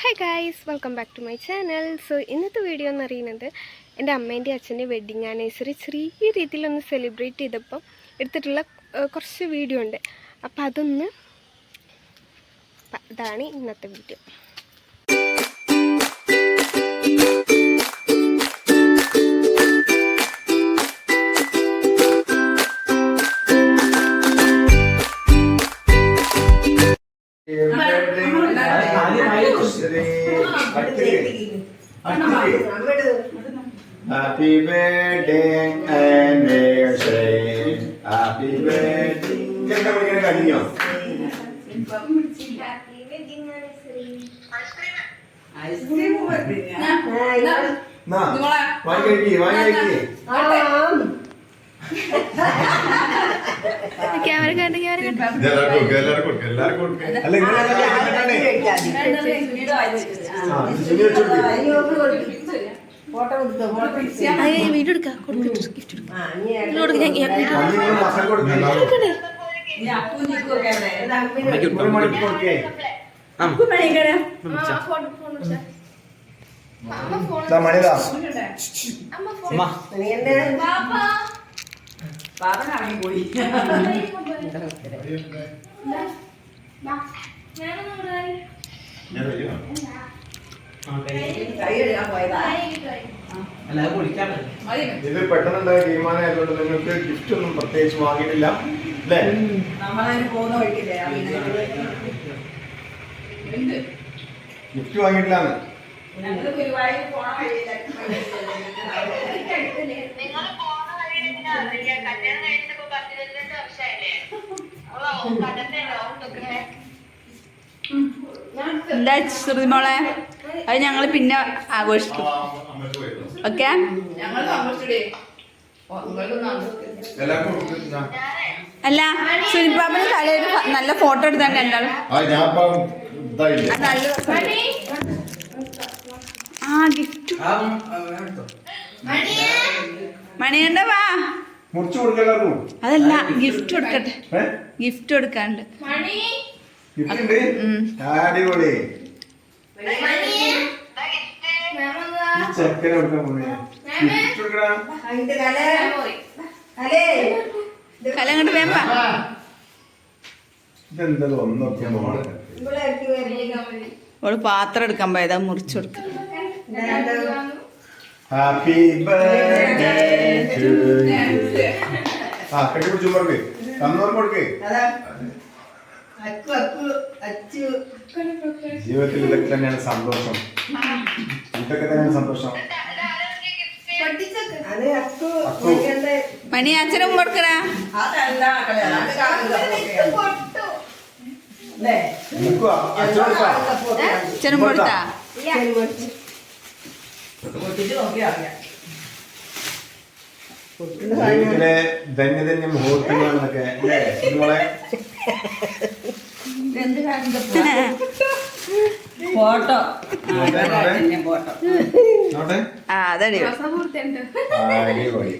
Hi guys welcome back to my channel so ഇന്നത്തെ video എന്ന് പറയുന്നത് എന്റെ അമ്മേന്റെ അച്ഛന്റെ വെഡ്ഡിങ് ആനിവേഴ്സറി ചെറിയ രീതിയിലൊന്ന് സെലിബ്രേറ്റ് ചെയ്തപ്പോൾ എടുത്തിട്ടുള്ള കുറച്ച് വീഡിയോ ഉണ്ട്. അപ്പോൾ അതൊന്ന് അതാണ് ഇന്നത്തെ video happy birthday happy birthday കഴിഞ്ഞോ എന്നാ വാങ്ങി കഴിക്കി വാങ്ങി കഴിക്കി ക്യാമറ എടുക്കാം കൊടുത്തിട്ട് ഗിഫ്റ്റ് കൊടുക്കാം ഞാൻ ഞാൻ മണിക്ക് കൊടുക്കേ ഇതാ പെട്ടെന്നുണ്ടായ തീരുമാനമായതുകൊണ്ട് നിങ്ങൾക്ക് ഗിഫ്റ്റ് ഒന്നും പ്രത്യേകിച്ച് വാങ്ങിയിട്ടില്ല അല്ലേ ഗിഫ്റ്റ് വാങ്ങിയിട്ടില്ല എന്താ ശ്രുതി മോളെ? അത് ഞങ്ങൾ പിന്നെ ആഘോഷിക്കും. ഓക്കെ. അല്ല സുനിപ്പാപ്പന് തലയിൽ നല്ല ഫോട്ടോ എടുത്താൽ എന്താണ്. ആ ഗിഫ്റ്റ്. മണിയണ്ട വാ. മുറിച്ചു അതല്ല ഗിഫ്റ്റ് കൊടുക്കട്ടെ. ഗിഫ്റ്റ് കൊടുക്കാണ്ട്. അടിപൊളി. ചെക്കനെ കൊടുക്കാൻ പോണേ. ഗിഫ്റ്റ് കൊടുക്കടാ കല അങ്ങോട്ട് വേമ്പാ. ഇതെന്താ ഒന്നൊക്കെ പോണേ? ഓൾ പാത്രം എടുക്കാൻ പോയതാ മുറിച്ചു കൊടുക്ക. ഹാപ്പി ബർത്ത്ഡേ ടു ആ കെട്ടി പിടിച്ചു കൊടുക്ക്. തന്നോർ കൊടുക്ക്. ജീവിതത്തിൽ ഇതൊക്കെ തന്നെയാണ് സന്തോഷം. ഇതൊക്കെ തന്നെയാണ് സന്തോഷം. മണി അച്ഛനും കൊടുക്കടാ. അച്ഛനും അച്ഛൻ കൊടുക്കാം അച്ഛനും കൊടുത്താ ജീവിതത്തിലെ ധന്യധന്യ മുഹൂർത്തങ്ങളെന്നൊക്കെ അല്ലേ? നിങ്ങളെ ഫോട്ടോ? നോട്ടെ ആ അതടി അടിപൊളി.